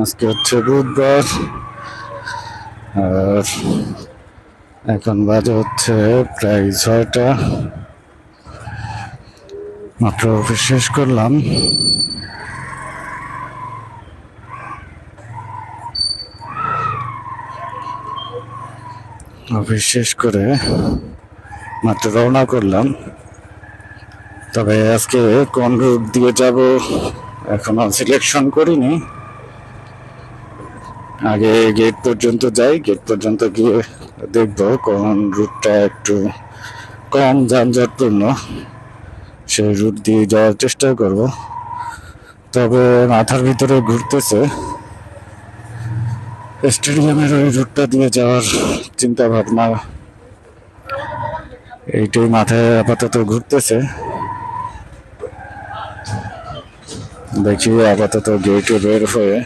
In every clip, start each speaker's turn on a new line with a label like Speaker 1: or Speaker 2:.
Speaker 1: আজকে হচ্ছে বুধবার। আর এখন বাজে হচ্ছে প্রায় ছয়টা। মাত্র অফিস শেষ করলাম। অফিস শেষ করে মাত্র রওনা করলাম। তবে আজকে কোন রুট দিয়ে যাব এখনও সিলেকশন করিনি। আগে গেট পর্যন্ত যাই গেট পর্যন্ত গিয়ে দেখব কোন রুটটা একটু কম যানজটপূর্ণ। সেই রুট দিয়ে যাওয়ার চেষ্টা করব। তবে মাথার ভিতরে ঘুরতেছে। স্টেডিয়ামের ওই রুটটা দিয়ে যাওয়ার চিন্তা ভাবনা এইটাই মাথায় আপাতত ঘুরতেছে। দেখি আপাতত গেটে বের হয়ে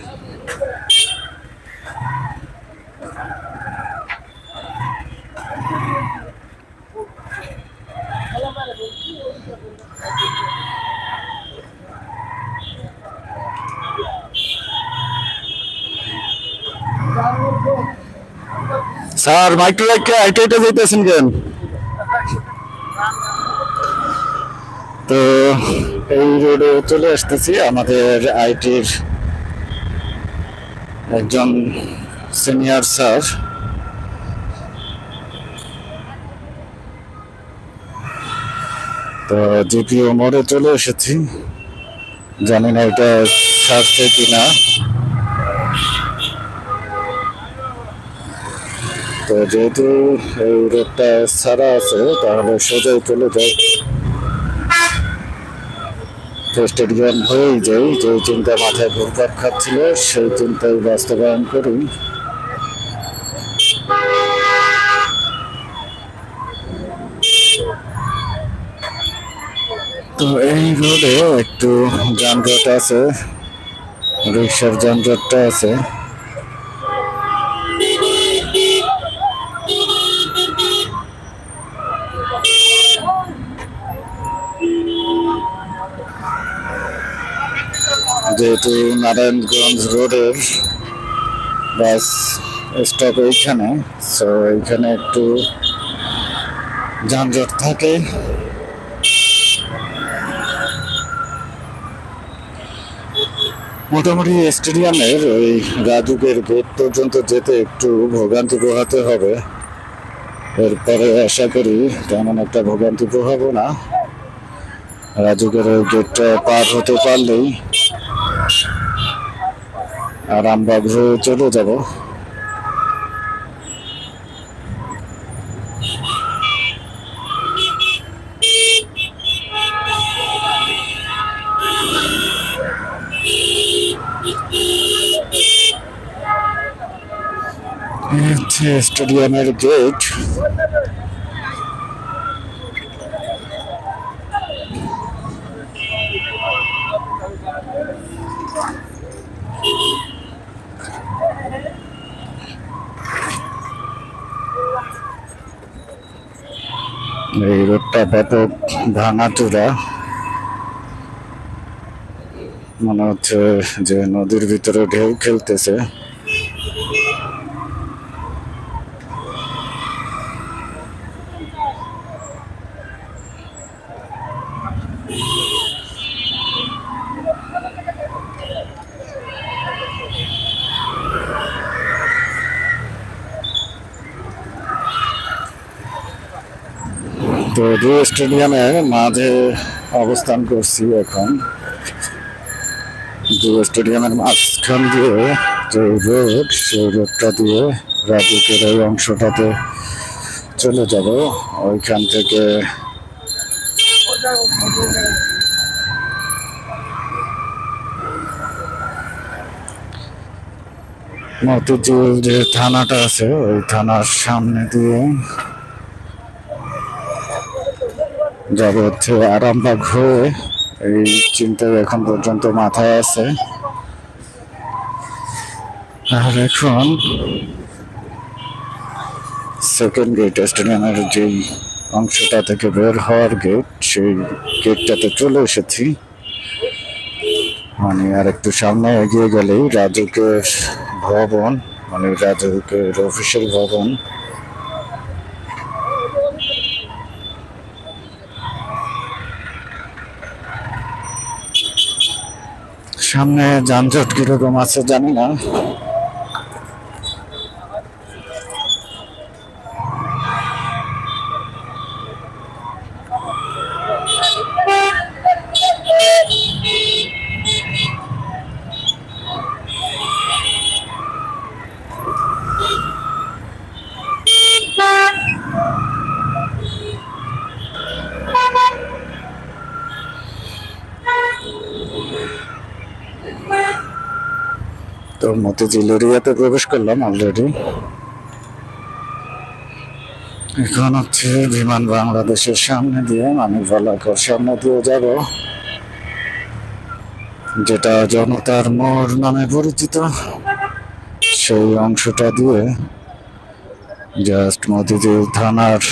Speaker 1: স্যার মাইক্রো লাইটকে আইটা আইটা যেতেছেন কেন? তো এই রোডে চলে আসতেছি। আমাদের আইটির একজন সিনিয়র স্যার তো জিপিও মোড়ে চলে এসেছি। জানি না এটা ছাড়ছে কিনা। তো যেহেতু এই রোডটা ছাড়া আছে, তাহলে সোজাই চলে যায় তো স্টেডিয়াম হয়েই যাই যে চিন্তা মাথায় ঘুরপাক খাচ্ছিল, সেই চিন্তাই বাস্তবায়ন করি তো এই রোডে একটু যানজট আছে রিক্সার যানজটটা আছে। যেহেতু নারায়ণগঞ্জ রোডের বাস স্টপ এইখানে সো এইখানে একটু যানজট থাকে। মোটামুটি স্টেডিয়ামের ওই রাজুকের গেট পর্যন্ত যেতে একটু ভোগান্তি পোহাতে হবে। এরপরে আশা করি তেমন একটা ভোগান্তি পোহাবো না। রাজুকের ওই গেটটা পার হতে পারলেই আরামবাগ হয়ে চলে যাব। স্টেডিয়ামের গেট রোডটা ব্যাপক ভাঙাচোরা মনে হচ্ছে যে নদীর ভিতরে ঢেউ খেলতেছে। তো দু স্টেডিয়ামের মাঝে অবস্থান করছি এখন। দু স্টেডিয়ামের মাঝখান দিয়ে যে রোড সেই রোডটা দিয়ে রাজুকের এই অংশটাতে চলে যাব। ওইখান থেকে মতিঝিল যে থানাটা আছে, ওই থানার সামনে দিয়ে যাব হচ্ছে আরামবাগ হয়ে। এই চিন্তা এখন পর্যন্ত মাথায় আছে। আর এখন সেকেন্ড গেট স্টেডিয়ামের যেই অংশটা থেকে বের হওয়ার গেট সেই গেটটাতে চলে এসেছি। মানে আর একটু সামনে এগিয়ে গেলেই রাজুকের ভবন মানে রাজুকের অফিসের ভবন। সামনে যানজট কীরকম আছে জানি না। তো মতিঝিল এরিয়াতে প্রবেশ করলাম অলরেডি এখন হচ্ছে বিমান বাংলাদেশের সামনে দিয়ে, আমি বলাকর সামনে দিয়ে যাব, যেটা জনতার মোড় নামে পরিচিত। সেই অংশটা দিয়ে জাস্ট মতিঝিল থানার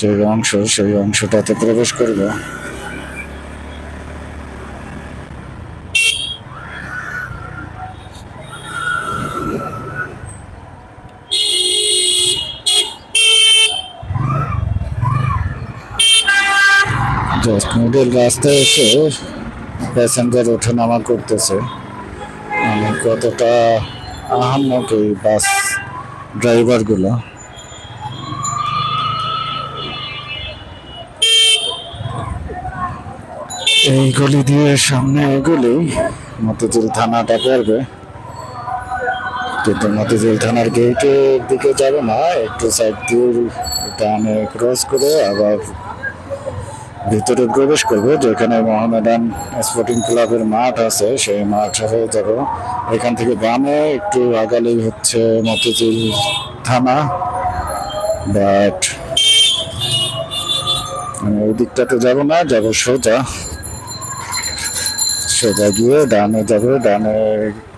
Speaker 1: যে অংশ, সেই অংশটাতে প্রবেশ করব জাস্ট মিডল রাস্তায় এসে প্যাসেঞ্জার ওঠা নামা করতেছে। মানে কতটা আহাম্মক এই বাস ড্রাইভারগুলো। এই গলি দিয়ে সামনে এগুলি মতিঝিল থানাটা পড়বে কিন্তু মতিঝিল থানার গেটের দিকে যাবে না, একটু সাইড দিয়ে ডানে ক্রস করে আবার ভিতরে প্রবেশ করব, যেখানে মোহামেডান স্পোর্টিং ক্লাবের মাঠ আছে, সেই মাঠ হয়ে যাব। এখান থেকে বামে একটু আগালেই হচ্ছে মতিঝিল থানা, বাট আমি ওই দিকটাতে যাব না, যাব সোজা। সোজা গিয়ে ডানে যাবে, ডানে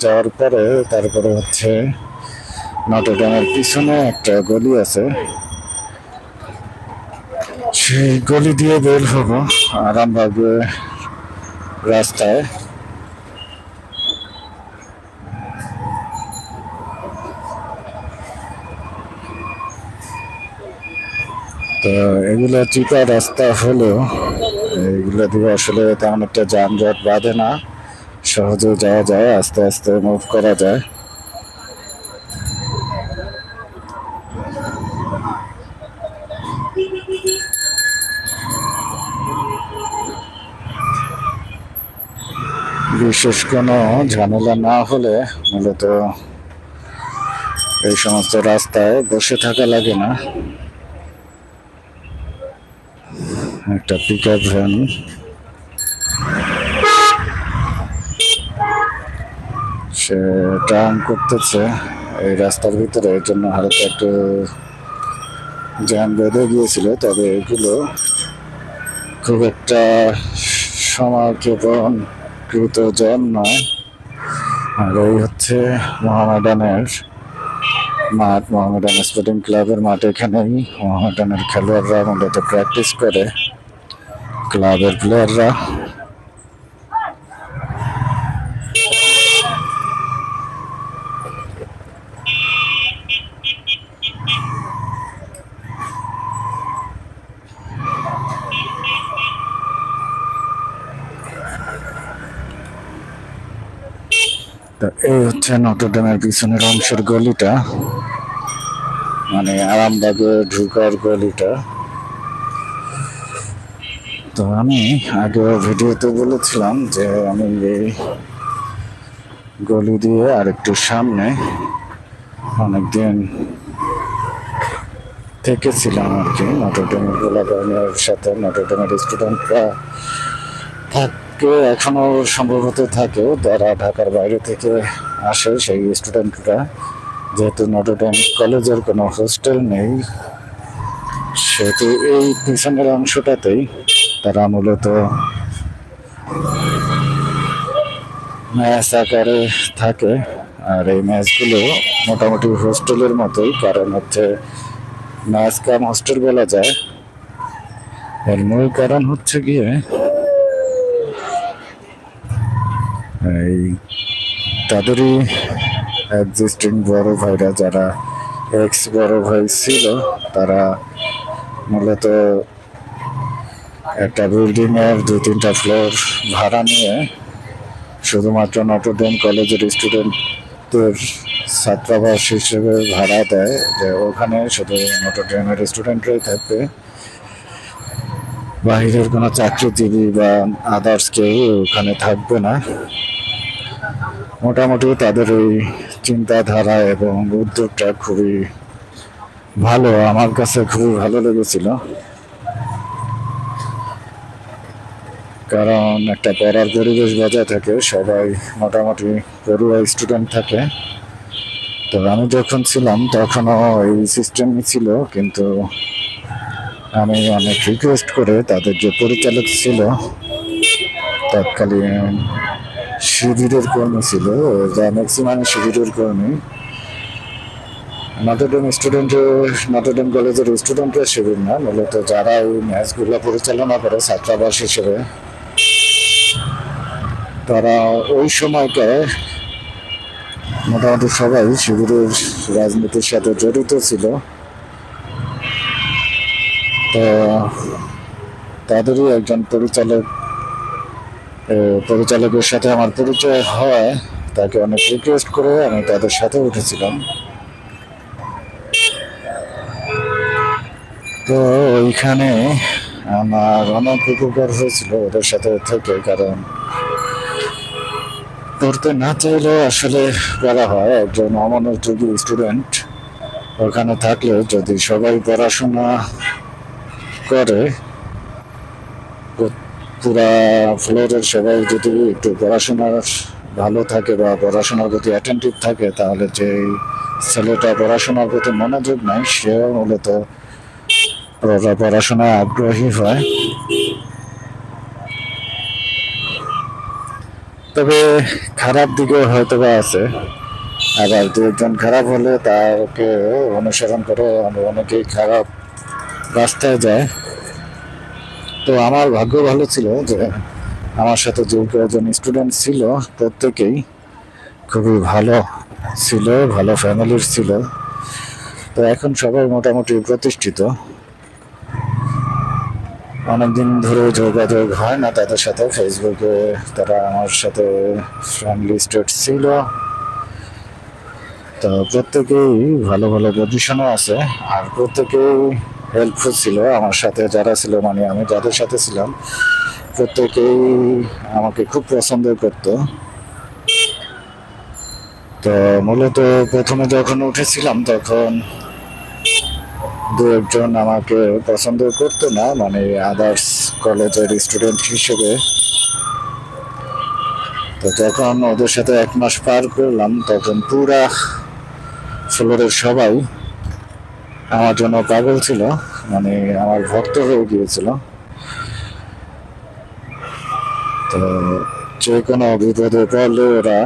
Speaker 1: যাওয়ার পরে তারপরে হচ্ছে নটরডামের পিছনে একটা গলি আছে। সেই গলি দিয়ে বের হব আরামবাগ রাস্তায়। তো এগুলো চিপা রাস্তা হলেও, এগুলো দিয়ে আসলে তেমন একটা যানজট বাঁধে না। সহজে যাওয়া যায়, আস্তে আস্তে মুভ করা যায়। বিশেষ কোনো ঝামেলা না হলে মূলত এই সমস্ত রাস্তায় বসে থাকা লাগে না। একটা পিক আপ ভ্যান সে টার্ন করতেছে। এই রাস্তার ভিতরে, এর জন্য হালকা একটু জ্যাম বেঁধে গিয়েছিল, তবে এগুলো খুব একটা সমাজীবন কৃত জ্যাম নয় আর এই হচ্ছে মোহামেডানের মাঠ। মোহামেডান স্পোর্টিং ক্লাবের মাঠ এখানেই। মোহামেডানের খেলোয়াড়রা মূলত প্র্যাকটিস করে। ক্লাবের প্লেয়াররা এই হচ্ছে নটরডেমের পিছনের অংশের গলিটা। মানে আরামবাগে ঢুকার গলিটা। তো আমি আগেও ভিডিওতে বলেছিলাম যে আমি এই গলি দিয়ে আর একটু সামনে অনেকদিন থেকেছিলাম আর কি। নটরডেমের গোলাগানের সাথে নটরডেমের স্টুডেন্টরা থাকে এখনও সম্ভবত থাকে যারা ঢাকার বাইরে থেকে আসে সেই স্টুডেন্টরা যেহেতু নটরডেম কলেজের কোনো হোস্টেল নেই, সেহেতু এই পিছনের অংশটাতেই তারা মূলত ম্যাচ আকারে থাকে। আর এই ম্যাচগুলো মোটামুটি হোস্টেলের মতোই, কারণ হচ্ছে ম্যাচ কাম হোস্টেল বলা যায়। এর মূল কারণ হচ্ছে গিয়ে এই তাদেরই এক্সিস্টিং বড় ভাইরা যারা এক্স বড় ভাই ছিল, তারা মূলত একটা বিল্ডিং এর দু তিনটা ফ্লোর ভাড়া নিয়ে শুধুমাত্র নটরডেম কলেজের স্টুডেন্টদের ছাত্রাবাস হিসেবে ভাড়া দেয়, যে ওখানে শুধু নটরডেমের স্টুডেন্টরাই থাকবে। বাহিরের কোনো চাকরিজীবী বা আদার্স কেউ ওখানে থাকবে না। মোটামুটি তাদের ওই চিন্তাধারা এবং উদ্যোগটা খুবই ভালো, আমার কাছে খুবই ভালো লেগেছিল। কারণ একটা পড়ার পরিবেশ বজায় থাকে, সবাই মোটামুটি পড়ুয়া স্টুডেন্ট থাকে। তো আমি যখন ছিলাম, তখনও এই সিস্টেমই ছিল, কিন্তু আমি অনেক রিকোয়েস্ট করে তাদের যে পরিচালক ছিল, তৎকালীন শিবিরের কর্মী ছিল, যা ম্যাক্সিমাম শিবিরের কর্মী নটরডেম স্টুডেন্টের নটরডেম কলেজের স্টুডেন্টরা শিবির না, মূলত যারা ওই ম্যাচগুলো পরিচালনা করে, ছাত্রাবাস হিসেবে, তারা ওই সময়টায় মোটামুটি সবাই শিবিরের রাজনীতির সাথে জড়িত ছিল। তো তাদেরই একজন পরিচালক পরিচালকের সাথে আমার পরিচয় হয়, তাকে অনেক রিকোয়েস্ট করে আমি তাদের সাথে উঠেছিলাম। তো ওইখানে আমার অনেক উপকার হয়েছিল ওদের সাথে থেকে, কারণ পড়তে না চাইলেও আসলে করা হয়, একজন অমনোযোগী স্টুডেন্ট ওখানে থাকলে যদি সবাই পড়াশোনা করে পুরা ফ্লোরের সবাই যদি একটু পড়াশোনার ভালো থাকে বা পড়াশোনার প্রতি অ্যাটেন্টিভ থাকে, তাহলে যে ছেলেটা পড়াশোনার প্রতি মনোযোগ নাই সেও মূলত পড়াশোনায় আগ্রহী হয়। তবে খারাপ দিকেও হয়তো বা আছে। আবার দু একজন খারাপ হলে তাকে অনুসরণ করে, অনেকেই খারাপ রাস্তায় যায়। তো আমার ভাগ্য ভালো ছিল যে আমার সাথে যে কয়েকজন স্টুডেন্ট ছিল, প্রত্যেকেই খুবই ভালো ছিল, ভালো ফ্যামিলির ছিল। তো এখন সবাই মোটামুটি প্রতিষ্ঠিত। অনেকদিন ধরে যোগাযোগ হয় না তাদের সাথে। ফেসবুকে তারা আমার সাথে ফ্রেন্ড লিস্টেড ছিল। তো প্রত্যেকেই ভালো ভালো পজিশনে আছে। আর প্রত্যেকেই হেল্পফুল ছিল, আমার সাথে যারা ছিল মানে আমি যাদের সাথে ছিলাম, প্রত্যেকেই আমাকে খুব পছন্দ করতো। তো মূলত প্রথমে যখন উঠেছিলাম, তখন দু একজন আমাকে পছন্দ করতো না মানে আদার্স কলেজের স্টুডেন্ট হিসেবে। তো যখন ওদের সাথে এক মাস পার করলাম, তখন পুরা ফ্লোরের সবাই আমার জন্য পাগল ছিল মানে আমার ভক্ত হয়ে গিয়েছিল। তো যে কোনো বিপদে পড়লে ওরা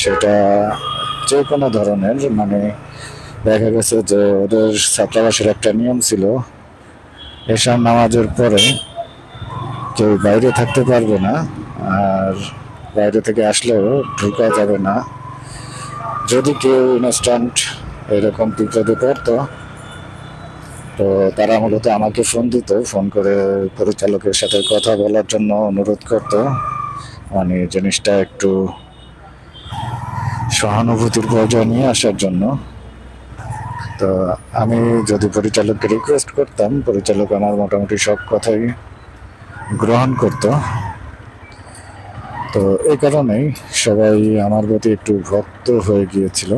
Speaker 1: সেটা যে কোনো ধরনের মানে দেখা গেছে যে ওদের ছাত্রাবাসের একটা নিয়ম ছিল এসব নামাজের পরে কেউ বাইরে থাকতে পারবে না, আর বাইরে থেকে আসলেও ঢুকা যাবে না। যদি কেউ ইনস্ট্যান্ট এরকম বিপদে পড়তো, তো তারা মূলত আমাকে ফোন দিত ফোন করে পরিচালকের সাথে কথা বলার জন্য অনুরোধ করতো। মানে জিনিসটা একটু সহানুভূতির পর্যায়ে নিয়ে আসার জন্য। তো আমি যদি পরিচালককে রিকোয়েস্ট করতাম, পরিচালক আমার মোটামুটি সব কথাই গ্রহণ করত। তো এই কারণেই সবাই আমার প্রতি একটু ভক্ত হয়ে গিয়েছিল।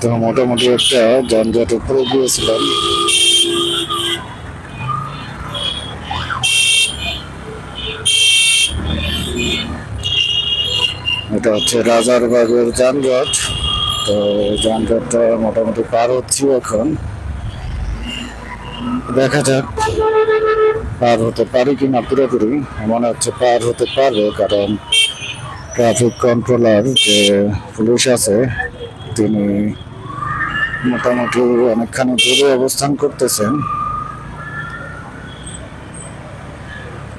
Speaker 1: তো মোটামুটি একটা যানজট উপরে গিয়েছিলাম। এটা হচ্ছে রাজার রাজারবাগের যানজট। তো যানজটটা মোটামুটি পার হচ্ছি এখন। দেখা যাক পার হতে পারি কিনা পুরোপুরি। মনে হচ্ছে পার হতে পারবে, কারণ ট্রাফিক কন্ট্রোলার যে পুলিশ আছে, তিনি মোটামুটি অনেকখানি দূরে অবস্থান করতেছেন।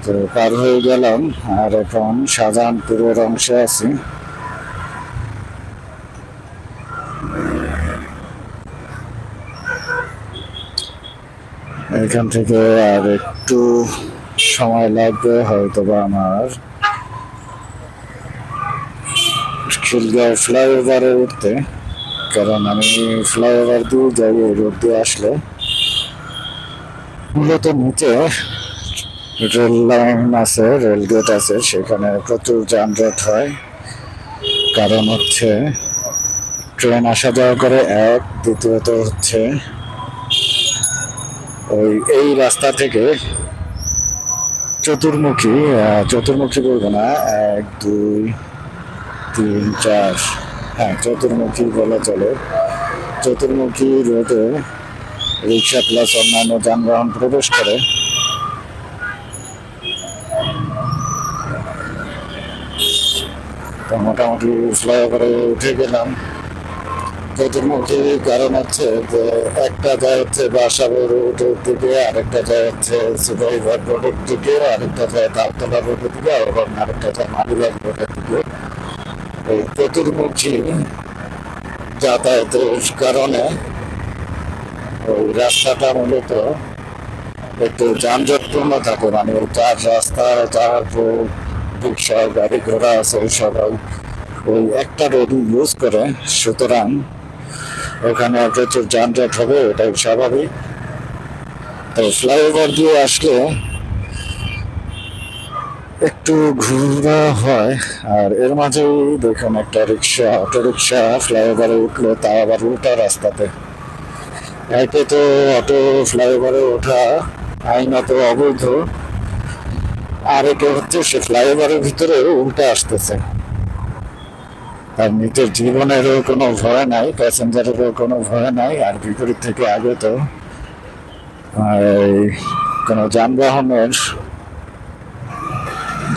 Speaker 1: তো পার হয়ে গেলাম, আর এখন শাহজাহানপুরের অংশে আছি। এখান থেকে আর একটু সময় লাগবে হয়তো বা আমার। খিলগাঁও ফ্লাইওভারে উঠতে। কারণ আমি ফ্লাইওভার দিয়ে যাই রোড দিয়ে আসলে। মূলত নিচে রেল লাইন আছে, রেল গেট আছে, সেখানে প্রচুর যানজট হয়। কারণ হচ্ছে ট্রেন আসা যাওয়া করে এক, দ্বিতীয়ত হচ্ছে ওই, এই রাস্তা থেকে চতুর্মুখী চতুর্মুখী বলব না, এক, দুই, তিন, চার হ্যাঁ চতুর্মুখী বলা চলে। চতুর্মুখী রোডে রিক্সা প্লাস অন্যান্য যানবাহন প্রবেশ করে। তো মোটামুটি ফ্লাইওভারে উঠে গেলাম। চতুর্মুখী কারণ হচ্ছে যে একটা যায় হচ্ছে বাসাবো রোডের দিকে, আরেকটা যায় হচ্ছে সুপারিভার রোডের দিকে, আরেকটা যায় তালতলা রোডের দিকে এবং আরেকটা যায় মালিবাগ রোডের দিকে। চতুর্মুখী যাতায়াতের কারণে ওই রাস্তাটা মূলত একটু যানজটপূর্ণ থাকে মানে চার রাস্তা রোড রিক্সা গাড়ি ঘোড়া আছে সবাই ওই একটা রোড ইউজ করে। সুতরাং ওখানে প্রচুর যানজট হবে, এটাই স্বাভাবিক। তো ফ্লাইওভার দিয়ে আসলে একটু ঘোরা হয় আর এর মাঝেই দেখুন একটা রিক্সা অটো রিক্সা ফ্লাইওভারে উঠল তা আবার উল্টা রাস্তাতে। একে তো অটো ফ্লাইওভারে ওঠা আইনত অবৈধ। আর একে হচ্ছে সে ফ্লাইওভারের ভিতরে উল্টে আসতেছে। তার নিজের জীবনেরও কোনো ভয় নাই প্যাসেঞ্জারেরও কোনো ভয় নাই আর বিপরীত থেকে আগে তো আহ, কোনো যানবাহনের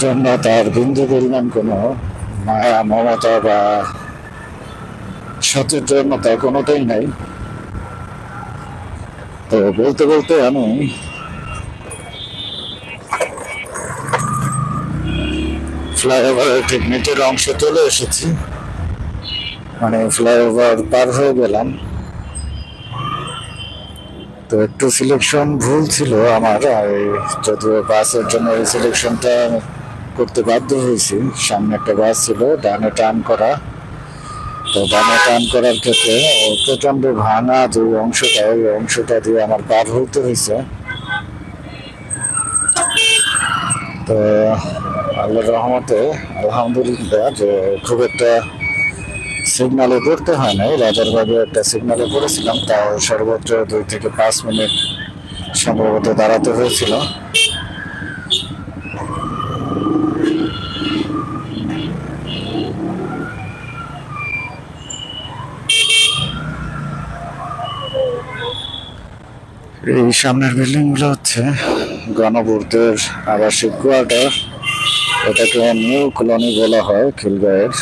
Speaker 1: জন্য তার বিন্দু পরিমাণ কোনো মায়া, মমতা বা সচেতনতা কোনোটাই নাই। তো বলতে বলতে আমি ফ্লাইওভারের ঠিক নিচের অংশে চলে এসেছি। মানে ফ্লাইওভার পার হয়ে গেলাম। তো একটু সিলেকশন ভুল ছিল আমার যদিও বাসের জন্য এই সিলেকশনটা করতে বাধ্য হয়েছি। সামনে একটা বাস ছিল, ডানে টান করা। তো ডানে টান করার ক্ষেত্রে ও প্রচণ্ড ভাঙা যে অংশটা, ওই অংশটা দিয়ে আমার পার হতে হয়েছে। তো আল্লাহর রহমতে, আলহামদুলিল্লাহ যে খুব একটা সিগনালে পড়তে হয় নাই। রাজারবাগে একটা সিগনালে পড়েছিলাম তাও সর্বোচ্চ দুই থেকে পাঁচ মিনিট সম্ভবত দাঁড়াতে হয়েছিল। এই সামনের বিল্ডিংগুলো হচ্ছে গণপূর্তের আবাসিক কোয়ার্টার। এটাকে নিউ কলোনি বলা হয়, খিলগাঁয়ের।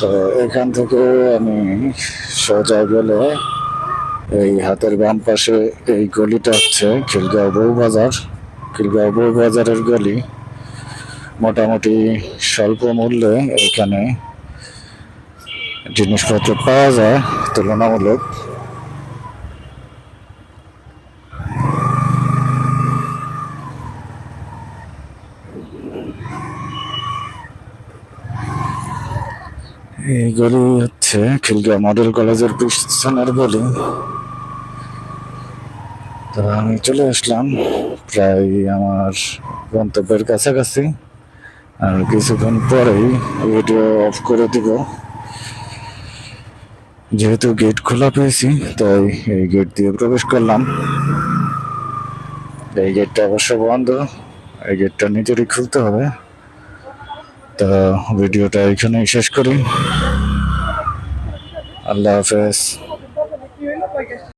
Speaker 1: তো এখান থেকে আমি সোজা গেলে এই হাতের বাম পাশে এই গলিটা হচ্ছে খিলগাঁও বউ বাজার। খিলগাঁও বউ বাজারের গলি মোটামুটি স্বল্প মূল্যে এখানে জিনিসপত্র পাওয়া যায়, তুলনামূলক। এই গলি হচ্ছে খিলগাঁও মডেল কলেজের পিছনের গলি। তো আমি চলে আসলাম, প্রায় আমার গন্তব্যের কাছাকাছি। আর কিছুক্ষণ পরেই ভিডিও অফ করে দিব। যেহেতু গেট খোলা পেয়েছি, তাই এই গেট দিয়ে প্রবেশ করলাম। এই গেটটা অবশ্য বন্ধ, এই গেটটা নিজেরই খুলতে হবে। তো ভিডিওটা এখানেই শেষ করি আল্লাহ হাফেজ।